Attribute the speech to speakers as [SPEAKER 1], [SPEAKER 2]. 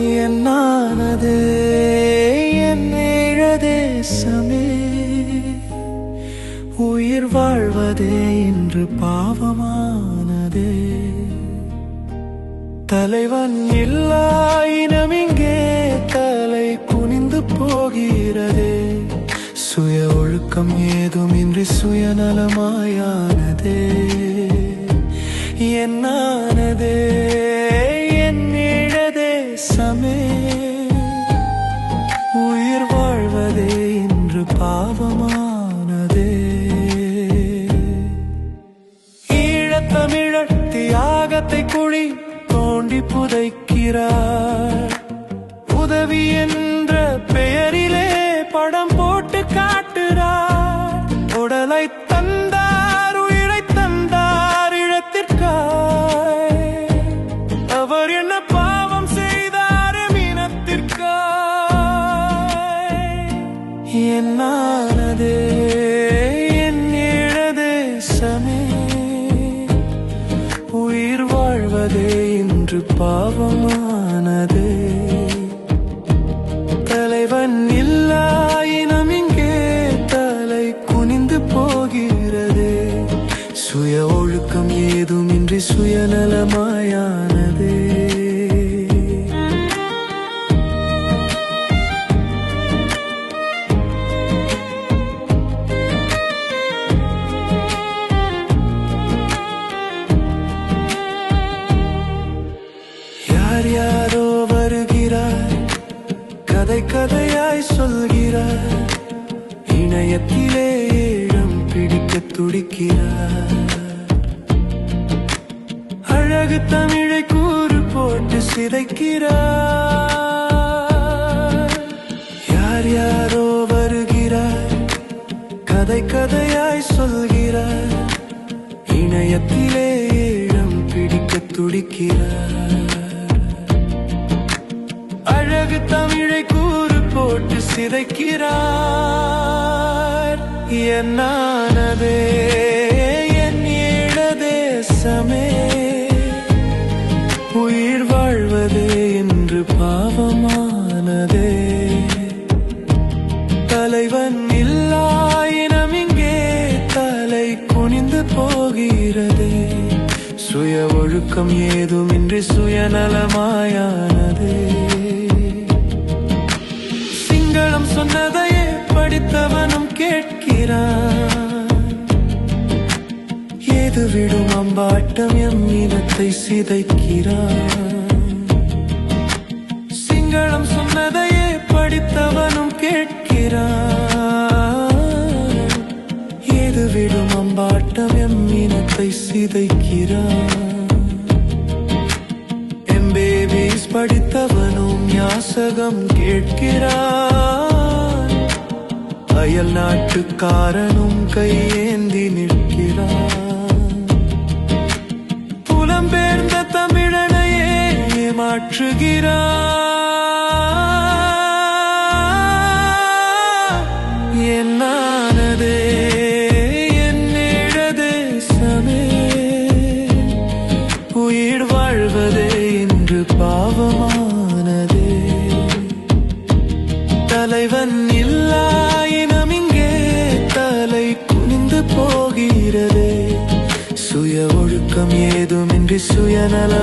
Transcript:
[SPEAKER 1] என்னானது? என் ஏழ தேசமே. உயிர் வாழ்வதே இன்று பாவமானதே. தலைவன் இல்லா இனம் இங்கே தலை குனிந்து போகிறதே. சுய ஒழுக்கம் ஏதுமின்றி சுயநலமாயானதே. என்ன குழி தோண்டி புதைக்கிறார். உதவி என்ற பெயரிலே படம் போட்டு காட்டுறார். உடலை தந்தார் உயிரை தந்தார் இழத்திற்காய் அவர் என்ன பாவம் செய்தார் மீனத்திற்காய். என்ன இன்று கதை கதையாய் சொல்கிறார். இணையத்திலே ஏழம் பிடிக்க துடிக்கிறார். அழகு தமிழை கூறு போட்டு சிதைக்கிறார். யார் யாரோ வருகிறார். கதை கதையாய் சொல்கிறார். இணையத்திலே ஏழம் பிடிக்க துடிக்கிறார். அழகு தமிழை கூறு போட்டு சிதைக்கிறார். என்னானதே என் ஈழ தேசமே. உயிர் வாழ்வதே என்று பாவமானதே. தலைவன் இல்லாயினம் இங்கே தலை குனிந்து போகிறதே. சுய ஒழுக்கம் ஏதுமின்றி சுயநலமாயானதே. கேட்கிறான் எது விடும் அம்பாட்டம் எம் இனத்தை சிதைக்கிறான் சிங்களம் சொன்னதையே படித்தவனும் கேட்கிறான் எது விடும் அம்பாட்டம் எம் இனத்தை சிதைக்கிறான் எம்பேபிஸ் படித்தவனும் யாசகம் கேட்கிறான் அயல் நாட்டுக்காரனும் கையேந்தி நிற்கிறான். புலம்பெயர்ந்த தமிழனையே மாற்றுகிறான். என்னானதே என் சமே. உயிர் வாழ்வதே இன்று பாவமானதே. தலைவன் இல்லா போகிறதே. சுய ஒழுக்கம் ஏதுமின்றி சுயநலமாயானதே.